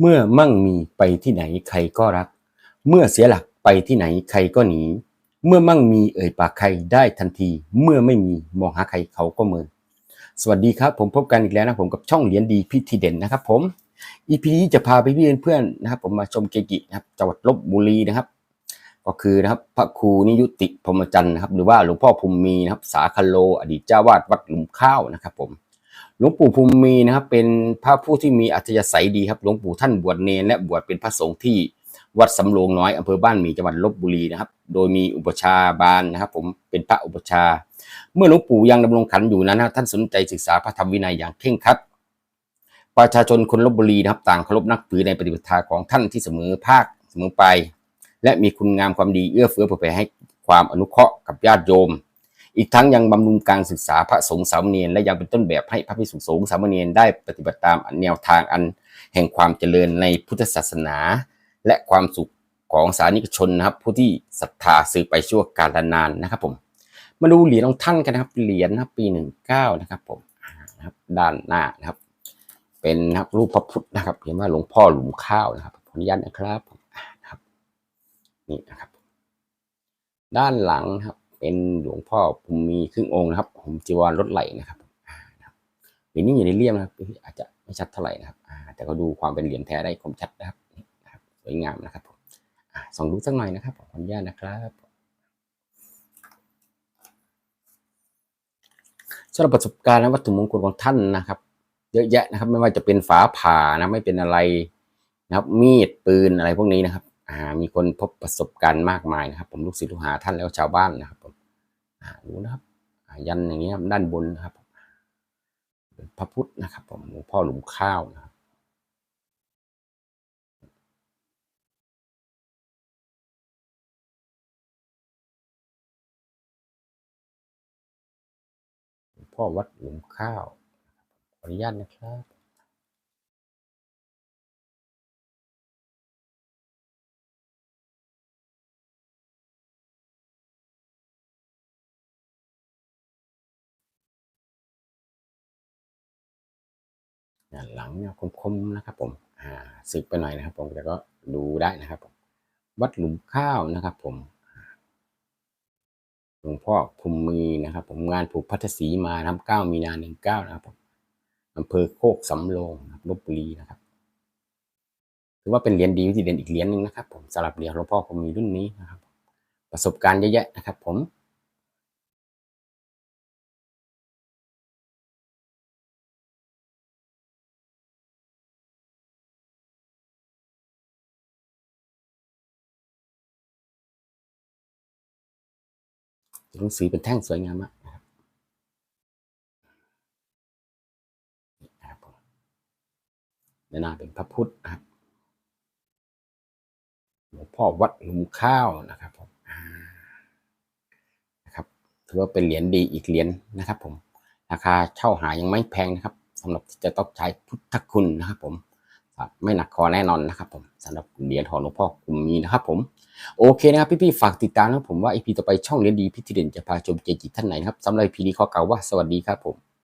เมื่อมั่งมีไปที่ไหนใครก็รัก เมื่อเสียหลักไปที่ไหนใครก็หนี เมื่อมั่งมีเอ่ยปากใครได้ทันที เมื่อไม่มีมองหาใครเขาก็เมินสวัสดีครับ ผมพบกันอีกแล้วนะผมกับช่องเหรียญดีพิธีเด่นนะครับ ผม EP นี้จะพาไปพี่เพื่อนนะครับ ผมมาชมเกจินะครับจังหวัดลบบุรีนะครับ ก็คือนะครับพระครูนิยุติพรมจันทร์นะครับ หรือว่าหลวงพ่อภูมิมีนะครับ สาคโล อดีตเจ้าวาดวัดหลุมข้าวนะครับ ผม หลวงปู่ภูมิมีนะครับเป็นพระผู้ที่มีอัธยาศัยดีครับหลวงปู่ท่านบวชเนรและบวชเป็นพระสงฆ์ที่วัดสำโรงน้อยอำเภอบ้านหมี่จังหวัดลบบุรีนะครับ โดยมีอุปชาบาลนะครับ ผมเป็นพระอุปชา เมื่อหลวงปู่ยังดำรงขันอยู่นั้นนะท่านสนใจศึกษาพระธรรมวินัยอย่างเคร่งครัดประชาชนคนลบบุรีนะครับ ต่างเคารพนับถือในปฏิปทาของท่านที่เสมอภาคเสมอไป และมีคุณงามความดีเอื้อเฟื้อเผื่อแผ่ให้ความอนุเคราะห์กับญาติโยม อีกทั้งยังบำรุงการศึกษาพระสงฆ์สามเณรและยังเป็นต้นแบบให้พระภิกษุสงฆ์สามเณรได้ปฏิบัติตามแนวทางอันแห่งความเจริญในพุทธศาสนา และความสุขของสานิกชนนะครับ ผู้ที่ศรัทธาสืบไปชั่วกาลนานนะครับผมมาดูเหรียญของท่านกันนะครับเหรียญนะครับปีหนึ่งเก้านะครับผมนะครับด้านหน้านะครับ เป็นนะครับรูปพระพุทธนะครับเห็นว่าหลวงพ่อหลุมข้าวนะครับขออนุญาตนะครับนี่นะครับ ด้านหลังครับ เป็นหลวงพ่อภูมิมีครึ่งองค์นะครับผมจีวรรถไหลนะครับอ่านะครับเหรียญนี้อยู่ในเลี่ยมนะครับ อาจจะไม่ชัดเท่าไหร่นะครับแต่ก็ดูความเป็นเหรียญแท้ได้คมชัดนะครับสวยงามนะครับผมส่องดูสักหน่อยนะครับขออนุญาตนะครับสำหรับประสบการณ์และวัตถุมงคลของท่านนะครับ เยอะแยะนะครับ ไม่ว่าจะเป็นฝาผ่านะไม่เป็นอะไรนะครับ มีดปืนอะไรพวกนี้นะครับ อ่ามีคนพบประสบการณ์มากมายนะครับ ผมลูกศิษย์ลูกหาท่านแล้วชาวบ้านนะครับ ดูนะครับยันอย่างเงี้ยครับด้านบนนะครับเป็นพระพุทธนะครับผมหลวงพ่อหลุมข้าวนะครับพ่อวัดหลุมข้าว ขออนุญาตนะครับ หลังเนี่ยคมๆนะครับผมอ่าสึกไปหน่อยนะครับ ผมแต่ก็ดูได้นะครับผมวัดหลุมข้าวนะครับผมหลวงพ่อภูมิมีนะครับ ผมงานผูกพัทสีมาทำเก้ามีนาหนึ่งเก้านะครับผมอำเภอโคกสำโรงรบลบบุรีนะครับถือว่าเป็นเหรียญดีที่เด่นอีกเหรียญหนึ่งนะครับ ผมสำหรับเหรียญหลวงพ่อภูมิมีรุ่นนี้นะครับ ประสบการณ์เยอะแยะนะครับ ผม หนังสือเป็นแท่งสวยงามมากนะครับนี่นะครับผมด้านหน้าเป็นพระพุทธนะครับหลวงพ่อวัดหลุมข้าวนะครับผมอ่านะครับถือว่าเป็นเหรียญดีอีกเหรียญนะครับผมราคาเช่าหายังไม่แพงนะครับสำหรับที่จะต้องใช้พุทธคุณนะครับผม ไม่หนักคอแน่นอนนะครับผมสำหรับเหรียญของหลวงพ่อกลุ่มนี้นะครับผมโอเคนะครับพี่ๆฝากติดตามนะผมว่าไอพีต่อไปช่องเรียนดีพิธีเด่นจะพาชมเกจิท่านไหนนะครับสำหรับพีนี้ขอกล่าวว่าสวัสดีครับผม